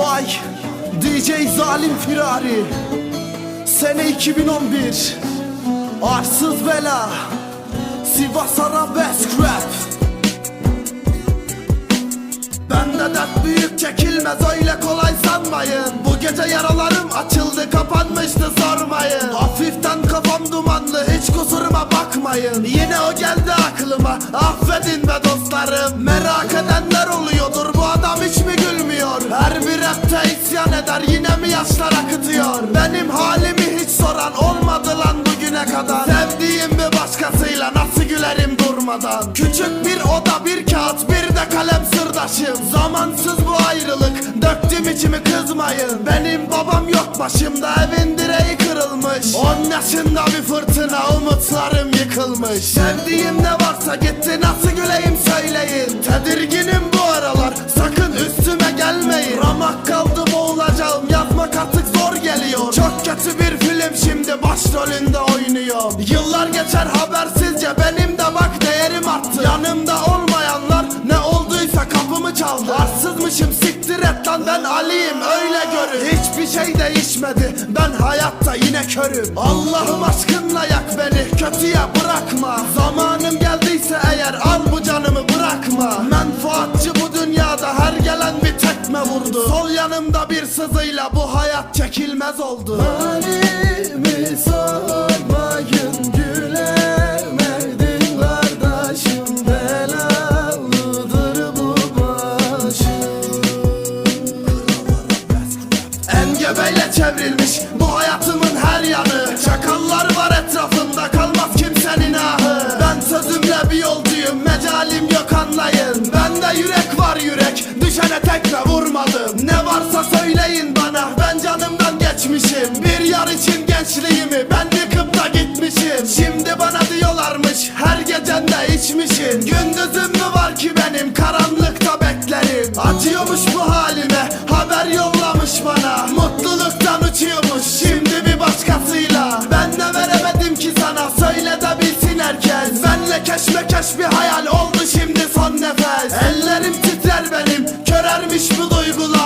By DJ Zalim Firari. Sene 2011 Arsız Bela. Sivas Arabesk Rap. Bende dert büyük çekilmez öyle kolay sanmayın. Bu gece yaralarım açıldı kapanmıştı sormayın. Hafiften kafam dumanlı hiç kusuruma bakmayın. Yine o geldi aklıma affedin be dostlarım. Merak edenler oluyordur yaşlar akıtıyor. Benim halimi hiç soran olmadı lan bugüne kadar. Sevdiğim bir başkasıyla nasıl gülerim durmadan? Küçük bir oda bir kağıt bir de kalem sırdaşım. Zamansız bu ayrılık döktüm içimi kızmayın. Benim babam yok başımda evin direği kırılmış. On yaşında bir fırtına umutlarım yıkılmış. Sevdiğim ne varsa gitti nasıl güleyim söyleyin. Tedirginim bu aralar başrolünde oynuyor Yıllar geçer habersizce benim de bak değerim arttı. Yanımda olmayanlar ne olduysa kapımı çaldı. Arsızmışım siktir et lan ben Ali'yim öyle görün. Hiçbir şey değişmedi ben hayatta yine körüm. Allah'ım aşkınla yak beni kötüye bırakma. Zamanım geldiyse eğer al bu canımı bırakma. Menfaatçı bu dünyada her gelen bir tekme vurdu. Sol yanımda bir sızıyla bu hayat çekilmez oldu. Halimi Engebeyle çevrilmiş? Bu hayatımın her yanı. Çakallar var etrafımda kalmaz kimsenin ahı. Ben sözümle bir yolcuyum mecalim yok anlayın. Bende yürek var yürek düşene tekme vurmadım. Ne varsa söyleyin bana ben canımdan geçmişim. Bir yar için gençliğimi ben yıkıp da gitmişim. Şimdi bana diyorlarmış her gecende içmişim. Gündüzüm mü var ki benim karanlıkta beklerim. Acıyormuş bu halime haber yollamış bana keşmekeş bir hayal oldu şimdi son nefes. Ellerim titrer benim körermiş bu duygular